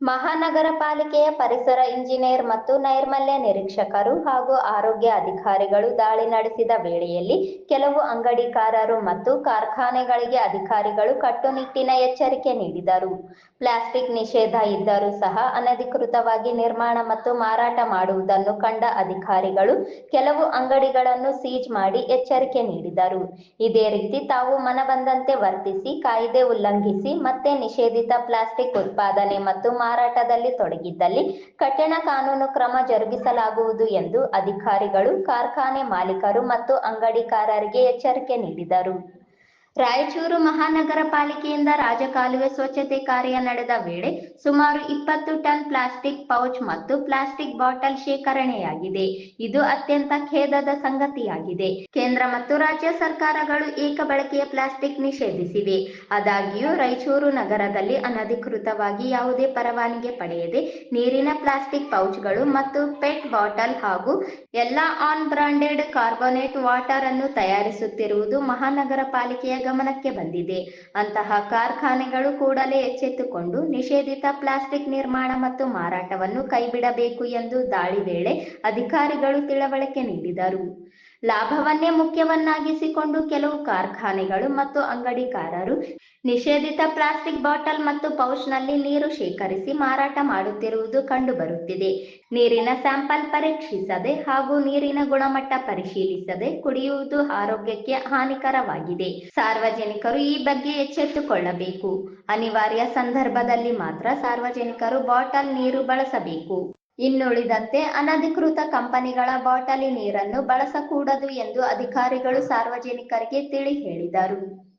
ಮಹಾನಗರ ಪಾಲಿಕೆಯ ಪರಿಸರ ಇಂಜಿನಿಯರ್ ಮತ್ತು ನೈರ್ಮಲ್ಯ ನಿರೀಕ್ಷಕರು ಹಾಗೂ ಆರೋಗ್ಯ ಅಧಿಕಾರಿಗಳು ದಾಳಿ ನಡೆಸಿದ ವೇಳೆಯಲ್ಲಿ ಕೆಲವು ಅಂಗಡಿಕಾರರು ಮತ್ತು ಕಾರ್ಖಾನೆಗಳಿಗೆ ಅಧಿಕಾರಿಗಳು ಕಟ್ಟುನಿಟ್ಟಿನ ಎಚ್ಚರಿಕೆ ನೀಡಿದರು. ಪ್ಲಾಸ್ಟಿಕ್ ನಿಷೇಧ ಇದ್ದರೂ ಸಹ ಅನಧಿಕೃತವಾಗಿ ನಿರ್ಮಾಣ ಮತ್ತು ಮಾರಾಟ ಮಾಡುವುದನ್ನು ಕಂಡ ಅಧಿಕಾರಿಗಳು ಕೆಲವು ಅಂಗಡಿಗಳನ್ನು ಸೀಜ್ ಮಾಡಿ ಎಚ್ಚರಿಕೆ ನೀಡಿದರು. ಇದೇ ರೀತಿ ತಾವು ಮನಬಂದಂತೆ ವರ್ತಿಸಿ, ಕಾಯ್ದೆ ಉಲ್ಲಂಘಿಸಿ ಮತ್ತೆ ನಿಷೇಧಿತ ಪ್ಲಾಸ್ಟಿಕ್ ಉತ್ಪಾದನೆ ಮತ್ತು ಮಾರಾಟದಲ್ಲಿ ತೊಡಗಿದ್ದಲ್ಲಿ ಕಠಿಣ ಕಾನೂನು ಕ್ರಮ ಜರುಗಿಸಲಾಗುವುದು ಎಂದು ಅಧಿಕಾರಿಗಳು ಕಾರ್ಖಾನೆ ಮಾಲೀಕರು ಮತ್ತು ಅಂಗಡಿಕಾರರಿಗೆ ಎಚ್ಚರಿಕೆ ನೀಡಿದರು. ರಾಯಚೂರು ಮಹಾನಗರ ಪಾಲಿಕೆಯಿಂದ ರಾಜಕಾಲುವೆ ಸ್ವಚ್ಛತೆ ಕಾರ್ಯ ನಡೆದ ವೇಳೆ ಸುಮಾರು ಇಪ್ಪತ್ತು ಟನ್ ಪ್ಲಾಸ್ಟಿಕ್ ಪೌಚ್ ಮತ್ತು ಪ್ಲಾಸ್ಟಿಕ್ ಬಾಟಲ್ ಶೇಖರಣೆಯಾಗಿದೆ. ಇದು ಅತ್ಯಂತ ಖೇದದ ಸಂಗತಿಯಾಗಿದೆ. ಕೇಂದ್ರ ಮತ್ತು ರಾಜ್ಯ ಸರ್ಕಾರಗಳು ಏಕ ಬಳಕೆಯ ಪ್ಲಾಸ್ಟಿಕ್ ನಿಷೇಧಿಸಿವೆ. ಆದಾಗ್ಯೂ, ರಾಯಚೂರು ನಗರದಲ್ಲಿ ಅನಧಿಕೃತವಾಗಿ ಯಾವುದೇ ಪರವಾನಿಗೆ ಪಡೆಯದೆ ನೀರಿನ ಪ್ಲಾಸ್ಟಿಕ್ ಪೌಚ್ಗಳು ಮತ್ತು ಪೆಟ್ ಬಾಟಲ್ ಹಾಗೂ ಎಲ್ಲಾ ಆನ್ ಬ್ರಾಂಡೆಡ್ ಕಾರ್ಬೋನೇಟ್ ವಾಟರ್ ಅನ್ನು ತಯಾರಿಸುತ್ತಿರುವುದು ಮಹಾನಗರ ಪಾಲಿಕೆಯ ಗಮನಕ್ಕೆ ಬಂದಿದೆ. ಅಂತಹ ಕಾರ್ಖಾನೆಗಳು ಕೂಡಲೇ ಎಚ್ಚೆತ್ತುಕೊಂಡು ನಿಷೇಧಿತ ಪ್ಲಾಸ್ಟಿಕ್ ನಿರ್ಮಾಣ ಮತ್ತು ಮಾರಾಟವನ್ನು ಕೈಬಿಡಬೇಕು ಎಂದು ದಾಳಿ ವೇಳೆ ಅಧಿಕಾರಿಗಳು ತಿಳವಳಿಕೆ ನೀಡಿದರು. ಲಾಭವನ್ನೇ ಮುಖ್ಯವನ್ನಾಗಿಸಿಕೊಂಡು ಕೆಲವು ಕಾರ್ಖಾನೆಗಳು ಮತ್ತು ಅಂಗಡಿಕಾರರು ನಿಷೇಧಿತ ಪ್ಲಾಸ್ಟಿಕ್ ಬಾಟಲ್ ಮತ್ತು ಪೌಚ್ನಲ್ಲಿ ನೀರು ಶೇಖರಿಸಿ ಮಾರಾಟ ಮಾಡುತ್ತಿರುವುದು ಕಂಡುಬರುತ್ತಿದೆ. ನೀರಿನ ಸ್ಯಾಂಪಲ್ ಪರೀಕ್ಷಿಸದೆ ಹಾಗೂ ನೀರಿನ ಗುಣಮಟ್ಟ ಪರಿಶೀಲಿಸದೆ ಕುಡಿಯುವುದು ಆರೋಗ್ಯಕ್ಕೆ ಹಾನಿಕರವಾಗಿದೆ. ಸಾರ್ವಜನಿಕರು ಈ ಬಗ್ಗೆ ಎಚ್ಚೆತ್ತುಕೊಳ್ಳಬೇಕು. ಅನಿವಾರ್ಯ ಸಂದರ್ಭದಲ್ಲಿ ಮಾತ್ರ ಸಾರ್ವಜನಿಕರು ಬಾಟಲ್ ನೀರು ಬಳಸಬೇಕು. ಇನ್ನುಳಿದಂತೆ ಅನಧಿಕೃತ ಕಂಪನಿಗಳ ಬಾಟಲಿ ನೀರನ್ನು ಬಳಸಕೂಡದು ಎಂದು ಅಧಿಕಾರಿಗಳು ಸಾರ್ವಜನಿಕರಿಗೆ ತಿಳಿ ಹೇಳಿದರು.